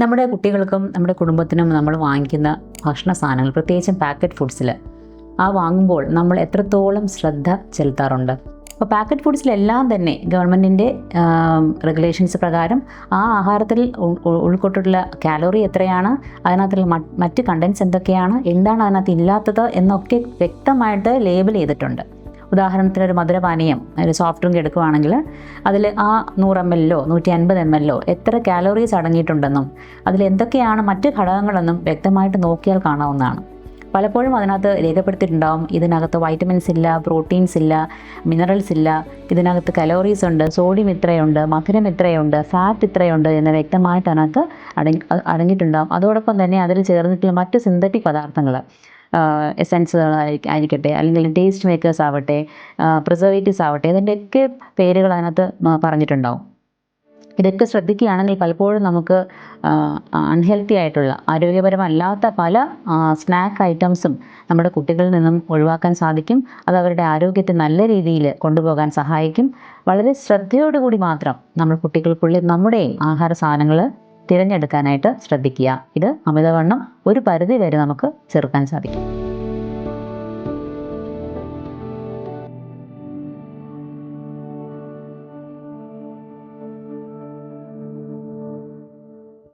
നമ്മുടെ കുട്ടികൾക്കും നമ്മുടെ കുടുംബത്തിനും നമ്മൾ വാങ്ങിക്കുന്ന ഭക്ഷണ സാധനങ്ങൾ പ്രത്യേകിച്ചും പാക്കറ്റ് ഫുഡ്സിൽ ആ വാങ്ങുമ്പോൾ നമ്മൾ എത്രത്തോളം ശ്രദ്ധ ചെലുത്താറുണ്ട്. അപ്പോൾ പാക്കറ്റ് ഫുഡ്സിലെല്ലാം തന്നെ ഗവൺമെന്റിന്റെ റെഗുലേഷൻസ് പ്രകാരം ആ ആഹാരത്തിൽ ഉൾക്കൊട്ടിട്ടുള്ള ഉൾ- കാലോറി എത്രയാണ് അതിനകത്തുള്ള മറ്റ് കണ്ടൻസ് എന്തൊക്കെയാണ് എന്താണ് അതിനകത്ത് ഇല്ലാത്തത് എന്നൊക്കെ വ്യക്തമായിട്ട് ലേബൽ ചെയ്തിട്ടുണ്ട്. ഉദാഹരണത്തിന് ഒരു മധുരപാനീയം ഒരു സോഫ്റ്റ് ഡ്രിങ്ക് എടുക്കുകയാണെങ്കിൽ അതിൽ ആ നൂറ് എം എല്ലോ നൂറ്റി അൻപത് എം എല്ലോ എത്ര കാലോറീസ് അടങ്ങിയിട്ടുണ്ടെന്നും അതിൽ എന്തൊക്കെയാണ് മറ്റ് ഘടകങ്ങളെന്നും വ്യക്തമായിട്ട് നോക്കിയാൽ കാണാവുന്നതാണ്. പലപ്പോഴും അതിനകത്ത് രേഖപ്പെടുത്തിയിട്ടുണ്ടാവും ഇതിനകത്ത് വൈറ്റമിൻസ് ഇല്ല പ്രോട്ടീൻസ് ഇല്ല മിനറൽസ് ഇല്ല ഇതിനകത്ത് കലോറീസ് ഉണ്ട് സോഡിയം ഇത്രയുണ്ട് മധുരം ഇത്രയുണ്ട് ഫാറ്റ് ഇത്രയുണ്ട് എന്ന് വ്യക്തമായിട്ട് അതിനകത്ത് അടങ്ങി അടങ്ങിയിട്ടുണ്ടാവും. അതോടൊപ്പം തന്നെ അതിൽ ചേർന്നിട്ടുള്ള മറ്റ് സിന്തറ്റിക് പദാർത്ഥങ്ങൾ എസെൻസുകൾ ആയിരിക്കട്ടെ അല്ലെങ്കിൽ ടേസ്റ്റ് മേക്കേഴ്സ് ആവട്ടെ പ്രിസർവേറ്റീവ്സ് ആവട്ടെ ഇതിന്റെയൊക്കെ പേരുകൾ അതിനകത്ത് പറഞ്ഞിട്ടുണ്ടാവും. ഇതൊക്കെ ശ്രദ്ധിക്കുകയാണെങ്കിൽ പലപ്പോഴും നമുക്ക് അൺഹെൽത്തി ആയിട്ടുള്ള ആരോഗ്യപരമല്ലാത്ത പല സ്നാക്ക് ഐറ്റംസും നമ്മുടെ കുട്ടികളിൽ നിന്നും ഒഴിവാക്കാൻ സാധിക്കും. അത് അവരുടെ ആരോഗ്യത്തെ നല്ല രീതിയിൽ കൊണ്ടുപോകാൻ സഹായിക്കും. വളരെ ശ്രദ്ധയോടുകൂടി മാത്രം നമ്മൾ കുട്ടികൾക്കുള്ളിൽ നമ്മുടെ ആഹാര സാധനങ്ങൾ തിരഞ്ഞെടുക്കാനായിട്ട് ശ്രദ്ധിക്കുക. ഇത് അമിതവണ്ണം ഒരു പരിധി വരെ നമുക്ക് ചെറുക്കാൻ സാധിക്കും.